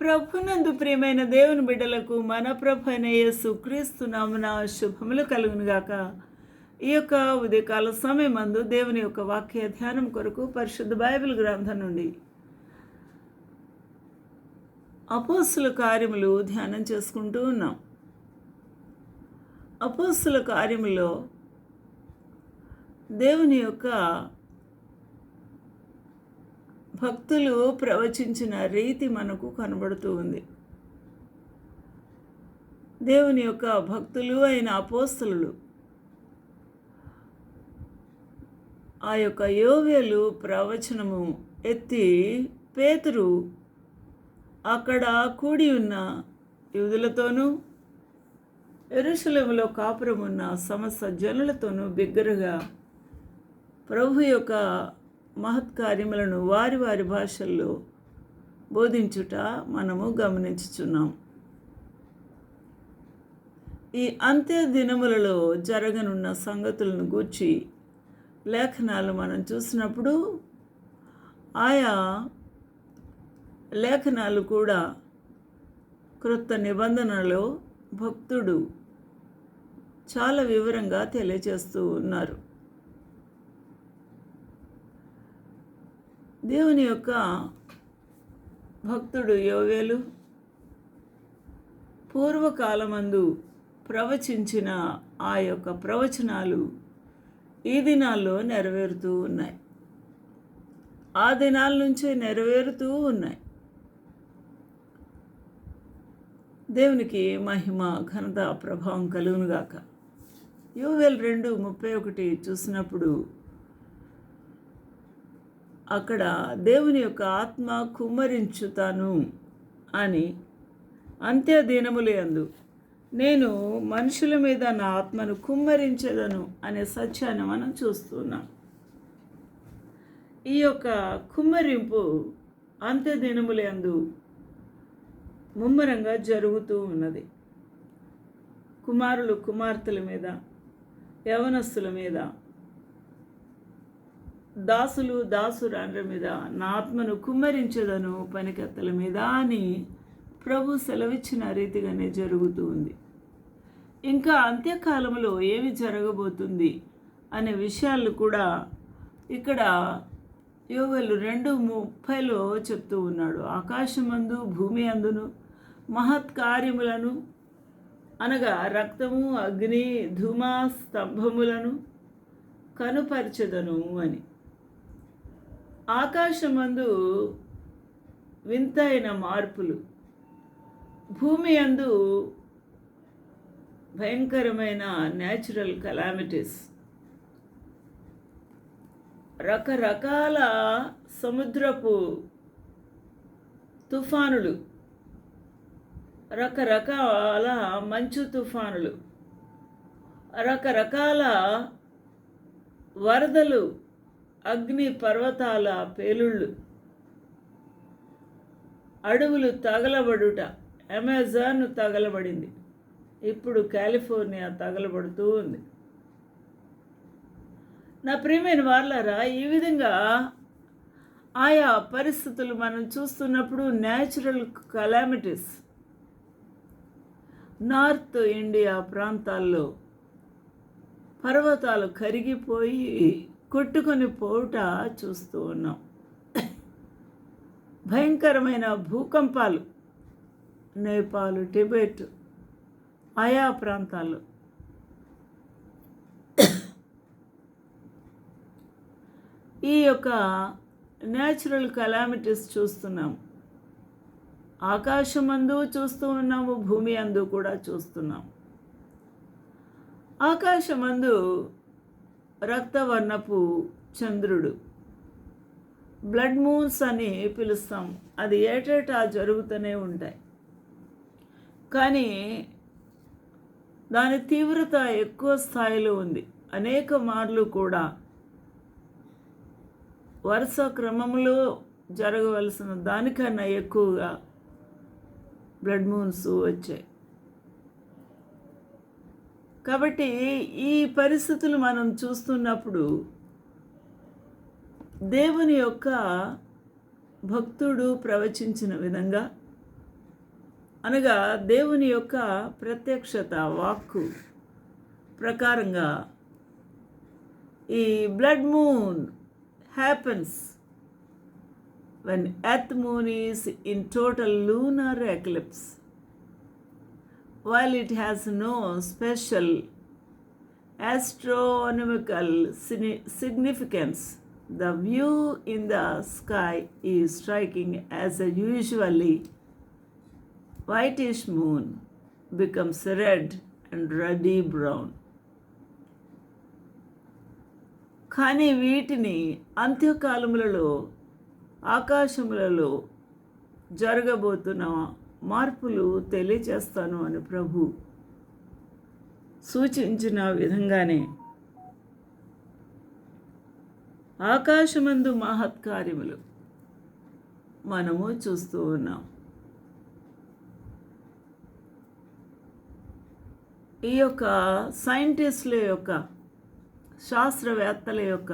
ప్రభునందు ప్రియమైన దేవుని బిడ్డలకు మన ప్రభు అయిన యేసు నామున శుభములు కలుగునుగాక. ఈ యొక్క ఉదయకాల సమయం అందు దేవుని యొక్క వాక్య ధ్యానం కొరకు పరిశుద్ధ బైబిల్ గ్రంథం నుండి అపోస్తుల కార్యములు ధ్యానం చేసుకుంటూ ఉన్నాం. అపోస్తుల కార్యములో దేవుని యొక్క భక్తులు ప్రవచించిన రీతి మనకు కనబడుతూ ఉంది. దేవుని యొక్క భక్తులు అయిన అపోస్తులు ఆ యొక్క యోవ్యలు ప్రవచనము ఎత్తి పేతురు అక్కడ కూడి ఉన్న యూదులతోనూ ఎరుశలంలో కాపురం ఉన్న సమస్త జనులతోనూ బిగ్గరగా ప్రభు యొక్క మహత్కార్యములను వారి వారి భాషల్లో బోధించుట మనము గమనించుచున్నాం. ఈ అంత్య దినములలో జరగనున్న సంగతులను గూర్చి లేఖనాలు మనం చూసినప్పుడు ఆయా లేఖనాలు కూడా క్రొత్త నిబంధనలో భక్తుడు చాలా వివరంగా తెలియజేస్తూ ఉన్నారు. దేవుని యొక్క భక్తుడు యోవేలు పూర్వకాలమందు ప్రవచించిన ఆ యొక్క ప్రవచనాలు ఈ దినాల్లో నెరవేరుతూ ఉన్నాయి. ఆ దినాల నుంచే నెరవేరుతూ ఉన్నాయి. దేవునికి మహిమ ఘనత ప్రభావం కలుగునుగాక. యోవేల్ రెండు ముప్పై ఒకటి చూసినప్పుడు అక్కడ దేవుని యొక్క ఆత్మ కుమ్మరించుతాను అని అంత్య దినములందు నేను మనుషుల మీద నా ఆత్మను కుమ్మరించదను అనే సత్యాన్ని మనం చూస్తున్నాం. ఈ యొక్క కుమ్మరింపు అంత్య దినములందు ముమ్మరంగా జరుగుతూ ఉన్నది. కుమారులు కుమార్తెల మీద యవనస్తుల మీద దాసులు దాసురాండ్ర మీద నా ఆత్మను కుమ్మరించదను పనికత్తల మీద అని ప్రభు సెలవిచ్చిన రీతిగానే జరుగుతూ ఉంది. ఇంకా అంత్యకాలంలో ఏమి జరగబోతుంది అనే విషయాలు కూడా ఇక్కడ యోగులు రెండు ముప్పైలో చెప్తూ ఉన్నాడు. ఆకాశమందు భూమి అందును మహత్కార్యములను అనగా రక్తము అగ్ని ధూమ స్తంభములను కనుపరచదను అని. ఆకాశమందు వింతైన మార్పులు. భూమి అందు భయంకరమైన న్యాచురల్ కలామిటీస్ రకరకాల సముద్రపు తుఫానులు. రకరకాల మంచు తుఫానులు. రకరకాల వరదలు. అగ్ని పర్వతాల పేలుళ్ళు. అడవులు తగలబడుట అమెజాన్ తగలబడింది. ఇప్పుడు కాలిఫోర్నియా తగలబడుతూ ఉంది. నా ప్రియమైన వాళ్ళారా ఈ విధంగా ఆయా పరిస్థితులు మనం చూస్తున్నప్పుడు న్యాచురల్ కలామిటీస్ నార్త్ ఇండియా ప్రాంతాల్లో పర్వతాలు కరిగిపోయి కొట్టుకొని పోవుట చూస్తూ ఉన్నాం. భయంకరమైన భూకంపాలు నేపాల్ టిబెట్ ఆయా ప్రాంతాలు. ఈ యొక్క న్యాచురల్ కలామిటీస్ చూస్తున్నాం. ఆకాశమందు చూస్తూ ఉన్నాము భూమి అందు కూడా చూస్తున్నాం. ఆకాశమందు రక్తవర్ణపు చంద్రుడు. బ్లడ్ మూన్స్ అని పిలుస్తాం. అది ఏటేటా జరుగుతూనే ఉంటాయి. కానీ దాని తీవ్రత ఎక్కువ స్థాయిలో ఉంది. అనేక మార్లు కూడా వరుస క్రమంలో జరగవలసిన దానికన్నా ఎక్కువగా బ్లడ్ మూన్స్ వచ్చాయి. కాబట్టి ఈ పరిస్థితులు మనం చూస్తున్నప్పుడు దేవుని యొక్క భక్తుడు ప్రవచించిన విధంగా అనగా దేవుని యొక్క ప్రత్యక్షత వాక్కు ప్రకారంగా ఈ blood moon happens when earth moon is in total lunar eclipse while it has no special astronomical significance the view in the sky is striking as a usually whitish moon becomes red and ruddy brown కానీ వీటిని అంత్యకాలములలో ఆకాశములలో జరగబోతున్న మార్పులు తెలియచేస్తాను అని ప్రభు సూచించిన విధంగానే ఆకాశమందు మహత్కార్యములు మనము చూస్తూ ఉన్నాం. ఈ యొక్క సైంటిస్టుల యొక్క శాస్త్రవేత్తల యొక్క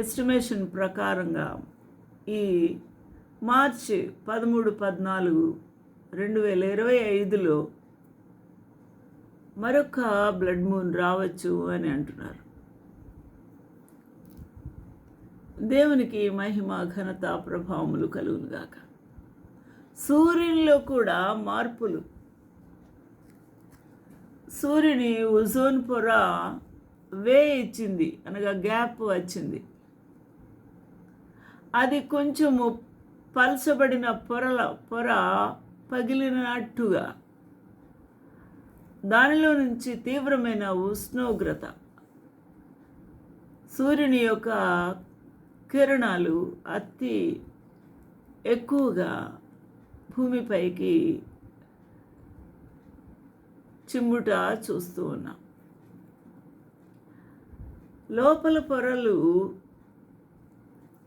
ఎస్టిమేషన్ ప్రకారంగా ఈ మార్చి పదమూడు పద్నాలుగు రెండు వేల ఇరవై ఐదులో మరొక బ్లడ్ మూన్ రావచ్చు అని అంటున్నారు. దేవునికి మహిమ ఘనత ప్రభావములు కలుగునుగాక సూర్యునిలో కూడా మార్పులు. సూర్యుని ఓజోన్ పొర వే ఇచ్చింది అనగా గ్యాప్ వచ్చింది. అది కొంచెము పలచబడిన పొరల పొర పగిలినట్టుగా. దానిలో నుంచి తీవ్రమైన ఉష్ణోగ్రత. సూర్యుని యొక్క కిరణాలు అతి ఎక్కువగా భూమిపైకి చిమ్ముట చూస్తూ ఉన్నాం. లోపల పొరలు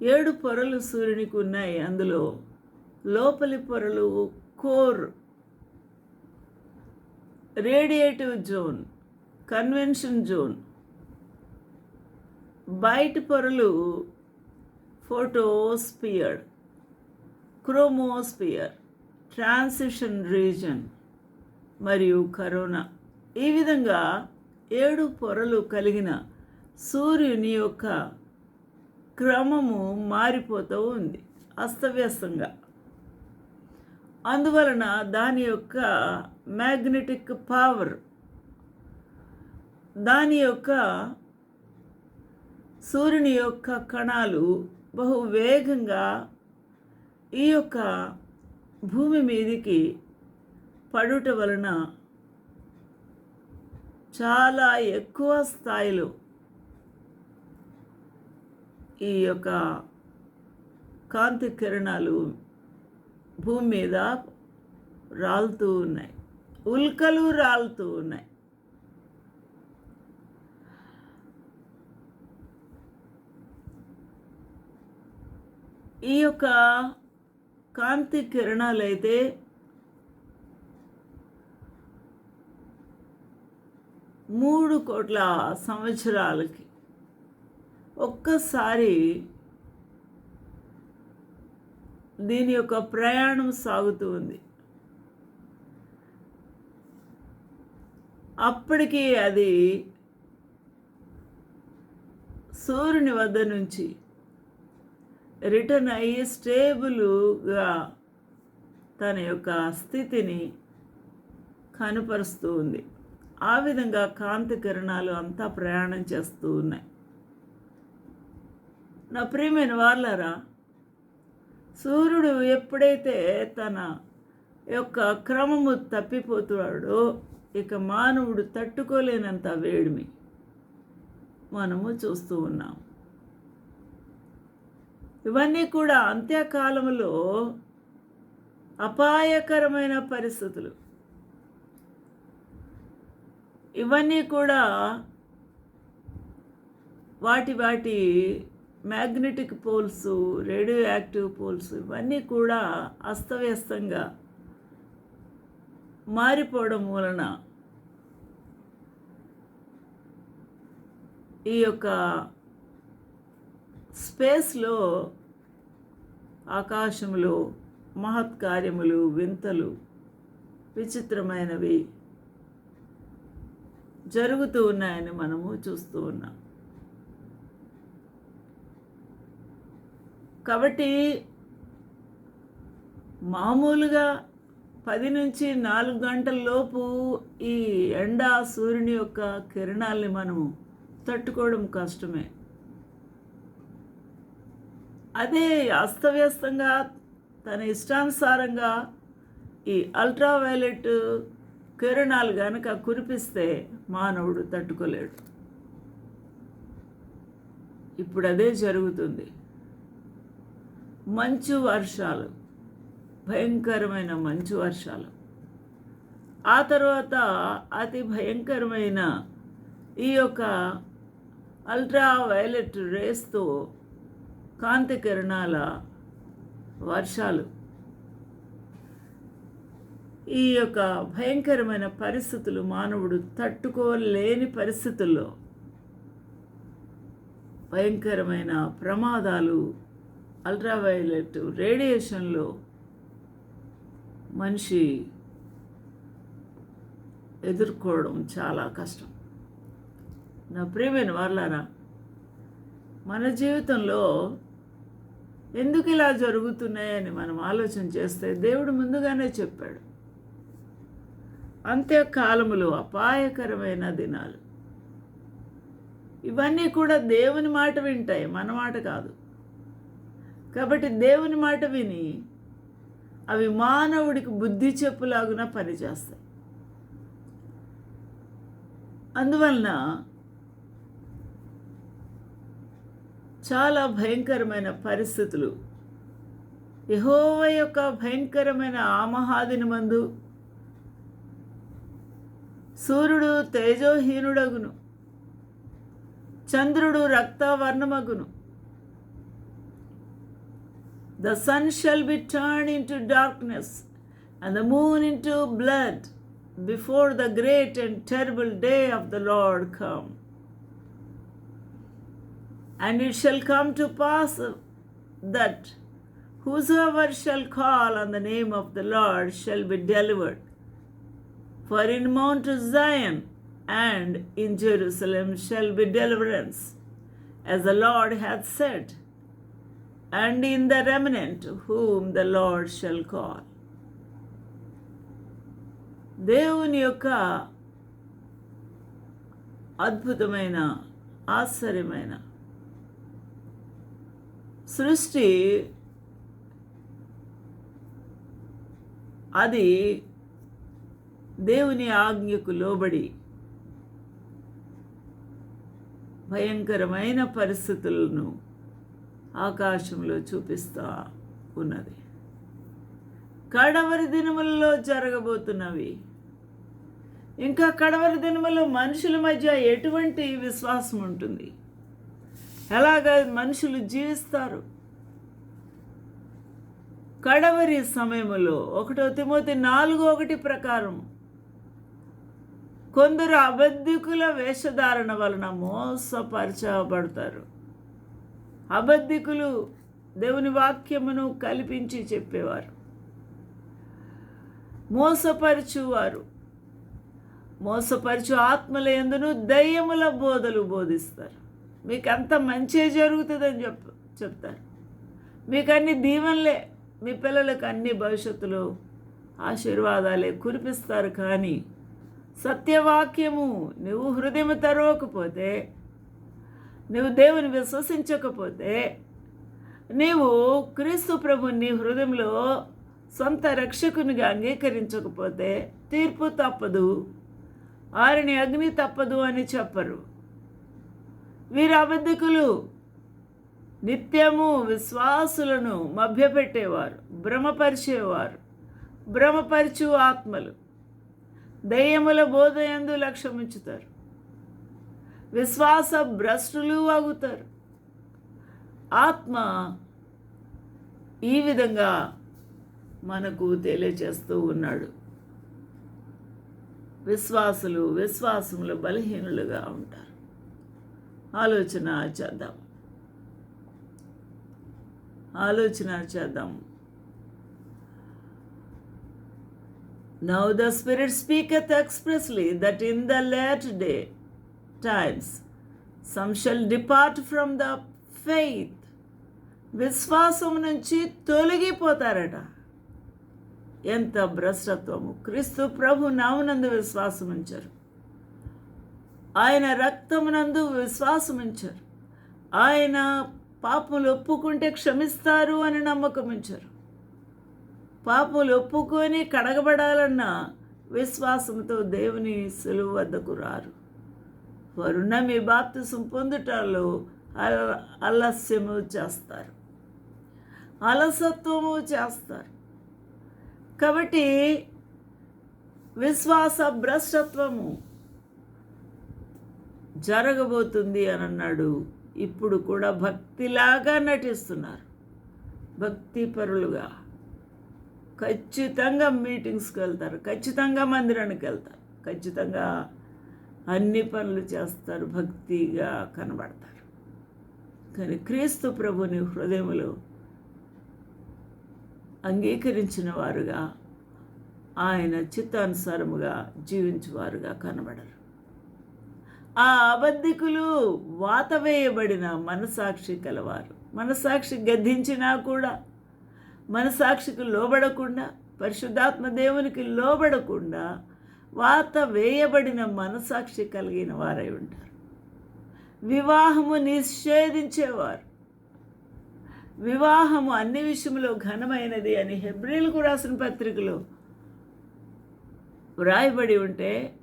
ఏడు పొరలు సూర్యునికి ఉన్నాయి. అందులో లోపలి పొరలు core radiative zone convention zone. బయట పొరలు ఫోటోస్పియర్ క్రోమోస్పియర్ ట్రాన్సిషన్ రీజన్ మరియు కరోనా. ఈ విధంగా ఏడు పొరలు కలిగిన సూర్యుని యొక్క క్రమము మారిపోతూ ఉంది అస్తవ్యస్తంగా. అందువలన దాని యొక్క మ్యాగ్నెటిక్ పవర్ దాని యొక్క సూర్యుని యొక్క కణాలు బహు వేగంగా ఈ యొక్క భూమి మీదికి పడుట వలన చాలా ఎక్కువ స్థాయిలో ఈ యొక్క కాంతి కిరణాలు భూమి మీద రాలుతూ ఉన్నాయి. ఉల్కలు రాలుతూ ఉన్నాయి. ఈ యొక్క కాంతి కిరణాలు అయితే మూడు కోట్ల సంవత్సరాలకి ఒక్కసారి దీని యొక్క ప్రయాణం సాగుతూ ఉంది. అప్పటికి అది సూర్యుని వద్ద నుంచి రిటర్న్ అయ్యి స్టేబుల్గా తన యొక్క స్థితిని కనపరుస్తూ ఉంది. ఆ విధంగా కాంతి కిరణాలు అంతా ప్రయాణం చేస్తూ ఉన్నాయి. నా ప్రియమైన వాళ్ళరా సూర్యుడు ఎప్పుడైతే తన యొక్క క్రమము తప్పిపోతున్నాడో ఇక మానవుడు తట్టుకోలేనంత వేడిమి మనము చూస్తూ ఉన్నాం. ఇవన్నీ కూడా అంత్యకాలంలో అపాయకరమైన పరిస్థితులు. ఇవన్నీ కూడా వాటి వాటి magnetic poles radio active poles ఇవన్నీ కూడా అస్తవ్యస్తంగా మారిపోవడం వలన ఈ యొక్క స్పేస్లో ఆకాశంలో మహత్కార్యములు వింతలు విచిత్రమైనవి జరుగుతూ ఉన్నాయని మనము చూస్తూ ఉన్నాం. కాబట్టి మామూలుగా పది నుంచి నాలుగు గంటల లోపు ఈ ఎండ సూర్యుని యొక్క కిరణాల్ని మనము తట్టుకోవడం కష్టమే. అదే అస్తవ్యస్తంగా తన ఇష్టానుసారంగా ఈ అల్ట్రావైలెట్ కిరణాలు కనుక కురిపిస్తే మానవుడు తట్టుకోలేడు. ఇప్పుడు అదే జరుగుతుంది. మంచు వర్షాలు. భయంకరమైన మంచు వర్షాలు. ఆ తర్వాత అతి భయంకరమైన ఈ యొక్క అల్ట్రా వైలెట్ రేస్తో కాంతి కిరణాల వర్షాలు. ఈ యొక్క భయంకరమైన పరిస్థితులు మానవుడు తట్టుకోలేని పరిస్థితుల్లో భయంకరమైన ప్రమాదాలు అల్ట్రావైలెట్ రేడియేషన్లో మనిషి ఎదుర్కోవడం చాలా కష్టం. నా ప్రియమైన వాళ్ళారా మన జీవితంలో ఎందుకు ఇలా జరుగుతున్నాయని మనం ఆలోచన చేస్తే దేవుడు ముందుగానే చెప్పాడు. అంత్యకాలములు అపాయకరమైన దినాలు. ఇవన్నీ కూడా దేవుని మాట వింటాయి మన మాట కాదు. కాబట్టి దేవుని మాట విని అవి మానవుడికి బుద్ధి చెప్పులాగున పనిచేస్తాయి. అందువలన చాలా భయంకరమైన పరిస్థితులు. యహోవ యొక్క భయంకరమైన ఆమహాదిని మందు సూర్యుడు తేజోహీనుడగును. చంద్రుడు రక్తవర్ణమగును. The sun shall be turned into darkness, and the moon into blood, before the great and terrible day of the Lord come. And it shall come to pass that whosoever shall call on the name of the Lord shall be delivered. For in Mount Zion and in Jerusalem shall be deliverance, as the Lord hath said and in the remnant whom the Lord shall call. దేవుని యొక్క అద్భుతమైన ఆశ్చర్యమైన సృష్టి అది దేవుని ఆజ్ఞకు లోబడి భయంకరమైన పరిస్థితులను ఆకాశంలో చూపిస్తా ఉన్నది. కడవరి దినములలో జరగబోతున్నవి. ఇంకా కడవరి దినములో మనుషుల మధ్య ఎటువంటి విశ్వాసం ఉంటుంది? ఎలాగ మనుషులు జీవిస్తారు? కడవరి సమయములో ఒకటో తిమోతి నాలుగు ఒకటి ప్రకారం కొందరు అబద్ధికుల వేషధారణ వలన మోసపరచబడతారు. అబద్ధికులు దేవుని వాక్యమును కల్పించి చెప్పేవారు. మోసపరచువారు. మోసపరచు ఆత్మల ఎందును దయ్యముల బోధలు బోధిస్తారు. మీకు అంత మంచే జరుగుతుందని చెప్ చెప్తారు. మీకు అన్ని దీవెనలే మీ పిల్లలకు అన్ని భవిష్యత్తులో ఆశీర్వాదాలే కురిపిస్తారు కానీ సత్యవాక్యము నువ్వు హృదయం తరవకపోతే నువ్వు దేవుని విశ్వసించకపోతే నీవు క్రీస్తు ప్రభుని హృదయంలో సొంత రక్షకునిగా అంగీకరించకపోతే తీర్పు తప్పదు. ఆరిని అగ్ని తప్పదు అని చెప్పరు. వీరు అబద్ధికులు. నిత్యము విశ్వాసులను మభ్యపెట్టేవారు భ్రమపరిచేవారు భ్రమపరచు ఆత్మలు. దయ్యముల బోధయందు లక్ష్యముంచుతారు. విశ్వాస భ్రష్టులు అవుతారు. ఆత్మ ఈ విధంగా మనకు తెలియచేస్తూ ఉన్నాడు. విశ్వాసులు విశ్వాసములు బలహీనులుగా ఉంటారు. ఆలోచన చేద్దాం. ఆలోచన చేద్దాం. Now the Spirit speaketh expressly that in the latter day times. Some shall depart from the faith. విశ్వాసం నుంచి తొలగిపోతారట. ఎంత భ్రష్టత్వము. క్రీస్తు ప్రభు నామునందు విశ్వాసం ఉంచారు ఆయన రక్తమునందు విశ్వాసం ఉంచారు ఆయన పాపములు ఒప్పుకుంటే క్షమిస్తారు అని నమ్మకం ఉంచారు పాపములు ఒప్పుకొని కడగబడాలన్న విశ్వాసంతో దేవుని సులువు వద్దకు రారు. వారున్న మీ బాప్తిసం పొందుటలో అల ఆలస్యము చేస్తారు. అలసత్వము చేస్తారు. కాబట్టి విశ్వాస భ్రష్టత్వము జరగబోతుంది అని అన్నాడు. ఇప్పుడు కూడా భక్తిలాగా నటిస్తున్నారు. భక్తిపరులుగా. ఖచ్చితంగా మీటింగ్స్కి వెళ్తారు. ఖచ్చితంగా మందిరానికి వెళ్తారు. ఖచ్చితంగా అన్ని పనులు చేస్తారు భక్తిగా కనబడతారు. కానీ క్రీస్తు ప్రభుని హృదయంలో అంగీకరించిన వారుగా ఆయన చిత్తానుసారముగా జీవించేవారుగా కనబడరు. ఆ అబద్ధికులు వాత వేయబడిన మనసాక్షి కలవారు. మనసాక్షి గద్దించినా కూడా మనసాక్షికి లోబడకుండా పరిశుద్ధాత్మ దేవునికి లోబడకుండా వాత వేయబడిన మనసాక్షి కలిగిన వారై ఉంటారు. వివాహము నిషేధించేవారు. వివాహము అన్ని విషయంలో ఘనమైనది అని హెబ్రిల్కు రాసిన పత్రికలో వ్రాయబడి ఉంటే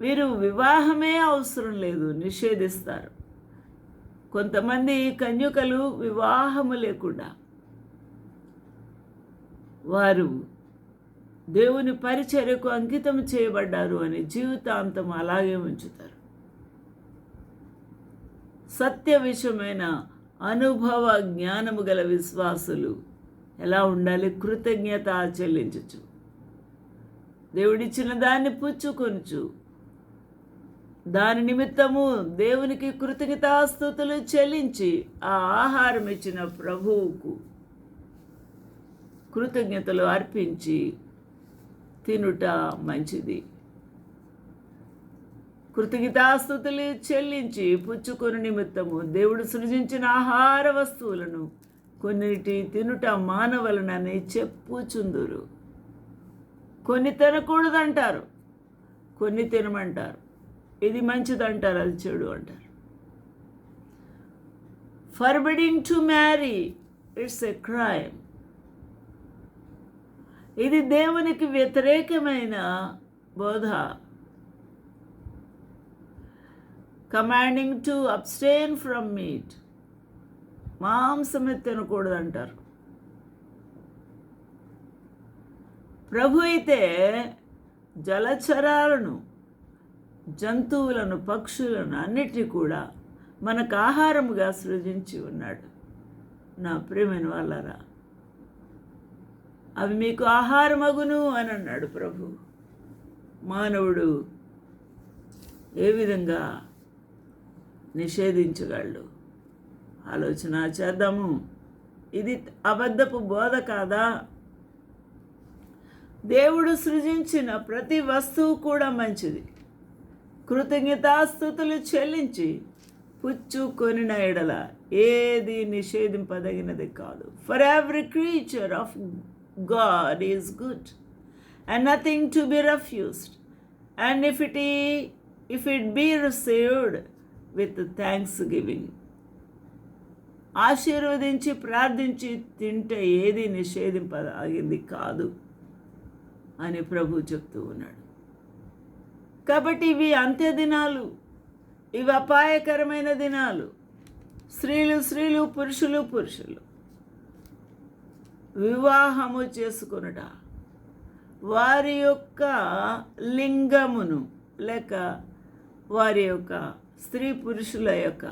వీరు వివాహమే అవసరం లేదు నిషేధిస్తారు. కొంతమంది కన్యకలు వివాహము లేకుండా వారు దేవుని పరిచర్యకు అంకితం చేయబడ్డారు అని జీవితాంతం అలాగే ఉంచుతారు. సత్య విషయమైన అనుభవ జ్ఞానము గల విశ్వాసులు ఎలా ఉండాలి? కృతజ్ఞత చెల్లించచ్చు. దేవుడిచ్చిన దాన్ని పుచ్చుకొనుచు. దాని నిమిత్తము దేవునికి కృతజ్ఞతాస్థుతులు చెల్లించి ఆ ఆహారం ఇచ్చిన ప్రభువుకు కృతజ్ఞతలు అర్పించి తినుట మంచిది. కృతజ్ఞతాస్థుతులు చెల్లించి పుచ్చుకొని నిమిత్తము దేవుడు సృజించిన ఆహార వస్తువులను కొన్నిటి తినుట మానవలనని చెప్పుచుందురు. కొన్ని తినకూడదంటారు కొన్ని తినమంటారు. ఇది మంచిదంటారు అది చెడు అంటారు. Forbidding to marry it's a crime ఇది దేవునికి వ్యతిరేకమైన బోధ. Commanding to abstain from meat మాంసం తినకూడదు అంటారు ప్రభు అయితే జలచరాలను జంతువులను పక్షులను అన్నిటినీ కూడా మనకు ఆహారముగా సృజించి ఉన్నాడు. నా ప్రేమైన వాళ్ళరా అవి మీకు ఆహారమగును అని అన్నాడు ప్రభు. మానవుడు ఏ విధంగా నిషేధించగలడు? ఆలోచన చేద్దాము. ఇది అబద్ధపు బోధ కాదా? దేవుడు సృజించిన ప్రతి వస్తువు కూడా మంచిది. కృతజ్ఞతాస్థుతులు చెల్లించి పుచ్చుకొనిన ఎడల ఏది నిషేధింపదగినది కాదు. For every creature of God is good and nothing to be refused. And if it ఈ if it be received with thanksgiving ఆశీర్వదించి ప్రార్థించి తింటే ఏది నిషేధింపదాగింది కాదు అని ప్రభు చెప్తూ ఉన్నాడు. కాబట్టి ఇవి అంత్య దినాలు ఇవి అపాయకరమైన దినాలు. స్త్రీలు స్త్రీలు పురుషులు పురుషులు. వివాహము చేసుకొనుట. వారి యొక్క లింగమును లేక వారి యొక్క స్త్రీ పురుషుల యొక్క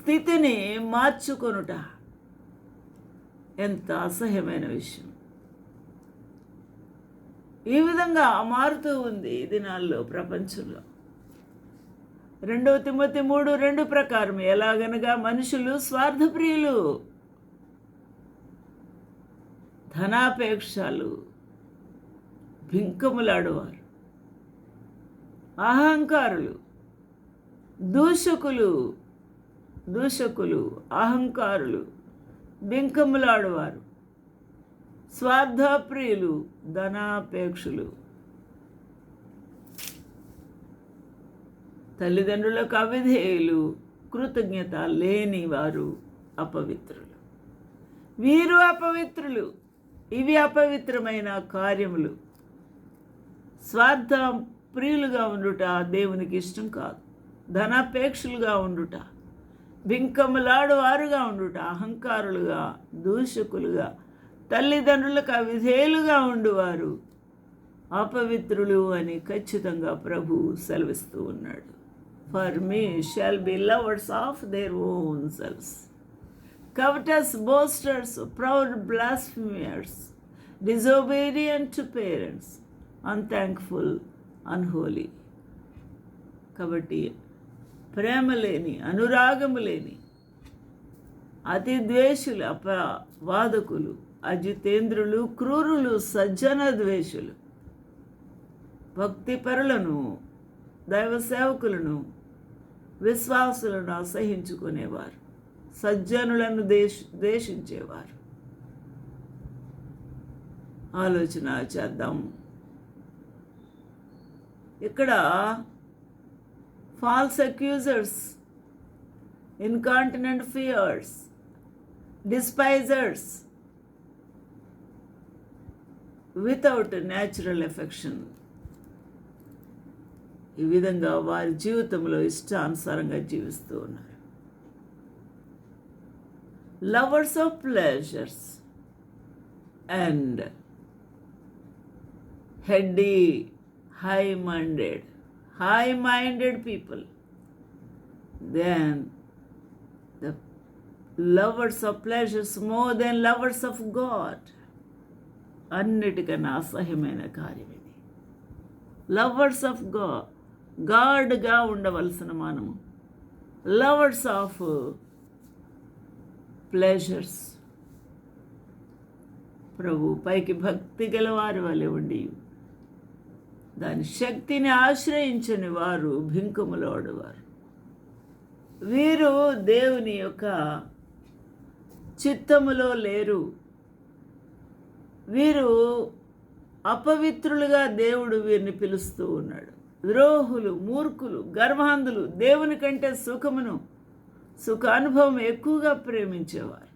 స్థితిని మార్చుకొనుట. ఎంత అసహ్యమైన విషయం. ఈ విధంగా మారుతూ ఉంది ఈ దినాల్లో ప్రపంచంలో. రెండవ తిమ్మతి మూడు రెండు ప్రకారం ఎలాగనగా మనుషులు స్వార్థప్రియులు. ధనాపేక్షలు భింకములాడువారు. అహంకారులు దూషకులు దూషకులు అహంకారులు బింకములాడువారు స్వార్థప్రియులు ధనాపేక్షులు. తల్లిదండ్రులకు అవిధేయులు కృతజ్ఞత లేని వారు అపవిత్రులు. వీరు అపవిత్రులు. ఇవి అపవిత్రమైన కార్యములు. స్వార్థ ప్రియులుగా ఉండుట దేవునికి ఇష్టం కాదు. ధనాపేక్షలుగా ఉండుట బింకములాడువారుగా ఉండుట అహంకారులుగా దూషకులుగా తల్లిదండ్రులకు అవిధేయులుగా ఉండువారు. అపవిత్రులు అని ఖచ్చితంగా ప్రభు సెలవిస్తూ ఉన్నాడు. For men shall be lovers of their own selves covetous boasters, proud blasphemers, disobedient to parents, unthankful, unholy. కాబట్టి ప్రేమ లేని అనురాగము లేని అతి ద్వేషులు అపవాదకులు అజితేంద్రులు క్రూరులు సజ్జన ద్వేషులు భక్తిపరులను దైవ సేవకులను విశ్వాసులను అసహించుకునేవారు సజ్జనులను దేశ ద్వేషించేవారు ఆలోచన చేద్దాం. ఇక్కడ false accusers incontinent fierce despisers without natural affection. ఈ విధంగా వారి జీవితంలో ఇష్టానుసారంగా జీవిస్తూ ఉన్నారు. lovers of pleasures and heady, high minded, high minded people than the lovers of pleasures more than lovers of God. అన్నిటికన్నా అసహ్యమైన కార్యం ఇది లవర్స్ ఆఫ్ గా గాడ్గా ఉండవలసిన మనము లవర్స్ ఆఫ్ ప్లెజర్స్ ప్రభు పైకి భక్తి గలవారి వలె ఉండి దాని శక్తిని ఆశ్రయించని వారు భింకములోడువారు వీరు దేవుని యొక్క చిత్తములో లేరు. వీరు అపవిత్రులుగా దేవుడు వీరిని పిలుస్తూ ఉన్నాడు. ద్రోహులు మూర్ఖులు గర్భాంధులు దేవుని కంటే సుఖమును సుఖానుభవం ఎక్కువగా ప్రేమించేవారు.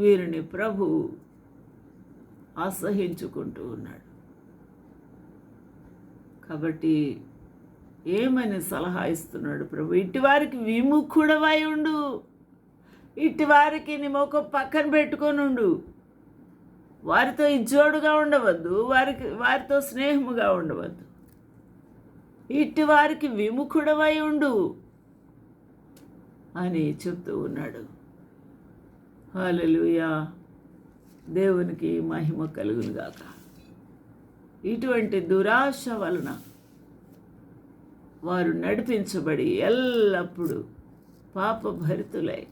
వీరిని ప్రభు అసహించుకుంటూ ఉన్నాడు. కాబట్టి ఏమని సలహా ఇస్తున్నాడు ప్రభు? ఇటు వారికి విముఖుడవై ఉండు. ఇటు వారికి నీ మొక్క పక్కన పెట్టుకొని ఉండు. వారితో ఇజ్జోడుగా ఉండవద్దు. వారికి వారితో స్నేహముగా ఉండవద్దు. ఇటు వారికి విముఖుడవై ఉండు. అని చెప్తూ ఉన్నాడు. హాలలుయా. దేవునికి మహిమ కలుగునుగాక ఇటువంటి దురాశ వలన వారు నడిపించబడి ఎల్లప్పుడూ పాపభరితులై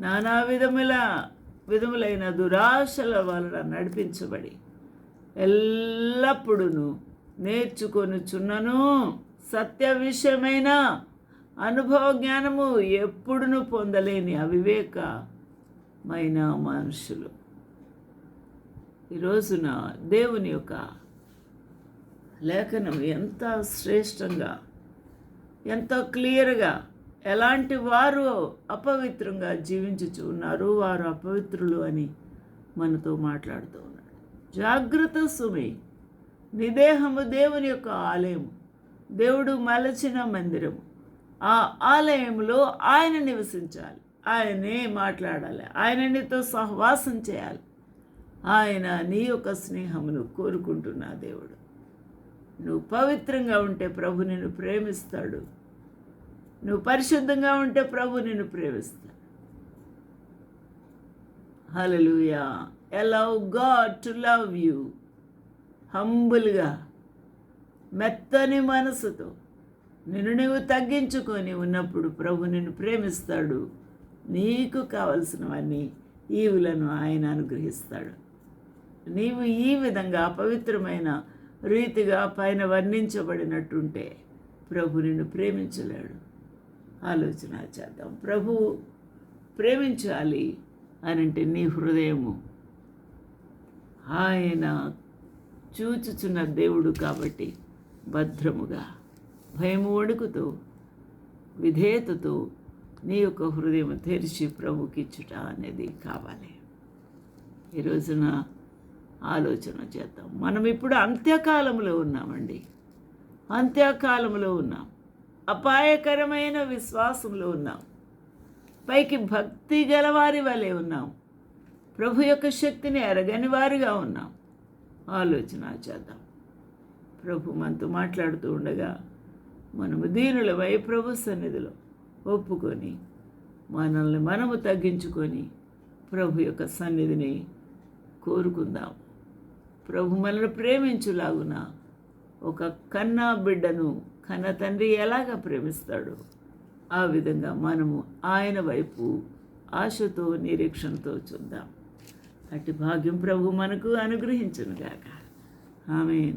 నానా విధముల విధములైన దురాశల వలన నడిపించబడి ఎల్లప్పుడూ నేర్చుకొనుచున్నను. సత్య విషయమైన అనుభవ జ్ఞానము ఎప్పుడును పొందలేని అవివేకమైన మనుషులు. ఈరోజున దేవుని యొక్క లేఖనం ఎంత శ్రేష్టంగా ఎంతో క్లియర్గా ఎలాంటి వారు అపవిత్రంగా జీవించుచు ఉన్నారు వారు అపవిత్రులు అని మనతో మాట్లాడుతూ ఉన్నాడు. జాగ్రత్త సుమి నిదేహము దేవుని యొక్క ఆలయము. దేవుడు మలచిన మందిరము. ఆ ఆలయంలో ఆయన నివసించాలి. ఆయనే మాట్లాడాలి. ఆయన నీతో సహవాసం చేయాలి. ఆయన నీ యొక్క స్నేహమును కోరుకుంటున్నా దేవుడు. నువ్వు పవిత్రంగా ఉంటే ప్రభు నిన్ను ప్రేమిస్తాడు. నువ్వు పరిశుద్ధంగా ఉంటే ప్రభు నిన్ను ప్రేమిస్తాడు. Hallelujah allow God to love you హంబుల్గా మెత్తని మనసుతో నిన్ను నువ్వు తగ్గించుకొని ఉన్నప్పుడు ప్రభు నిన్ను ప్రేమిస్తాడు. నీకు కావలసినవన్నీ ఈవులను ఆయన అనుగ్రహిస్తాడు. నీవు ఈ విధంగా అపవిత్రమైన రీతిగా పైన వర్ణించబడినట్టుంటే ప్రభు నిన్ను ప్రేమించలేడు. ఆలోచన చేద్దాం. ప్రభు ప్రేమించాలి అని అంటే నీ హృదయము ఆయన చూచుచున్న దేవుడు కాబట్టి భద్రముగా భయము వణుకుతూ విధేయతతో నీ యొక్క హృదయం తెరిచి ప్రభుకిచ్చుట అనేది కావాలి. ఈ రోజున ఆలోచన చేద్దాం. మనం ఇప్పుడు అంత్యకాలంలో ఉన్నామండి. అంత్యకాలంలో ఉన్నాం. అపాయకరమైన విశ్వాసంలో ఉన్నాం. పైకి భక్తి గలవారి వలె ఉన్నాం. ప్రభు యొక్క శక్తిని ఎరగని వారిగా ఉన్నాం. ఆలోచన చేద్దాం. ప్రభు మనతో మాట్లాడుతూ ఉండగా మనము దీనులమై ప్రభు సన్నిధిలో ఒప్పుకొని మనల్ని మనము తగ్గించుకొని ప్రభు యొక్క సన్నిధిని కోరుకుందాం. ప్రభు మనల్ని ప్రేమించులాగున ఒక కన్నా బిడ్డను కన్న తండ్రి ఎలాగ ప్రేమిస్తాడు ఆ విధంగా మనము ఆయన వైపు ఆశతో నిరీక్షణతో చూద్దాం. అటు భాగ్యం ప్రభు మనకు అనుగ్రహించునుగాక. ఆమె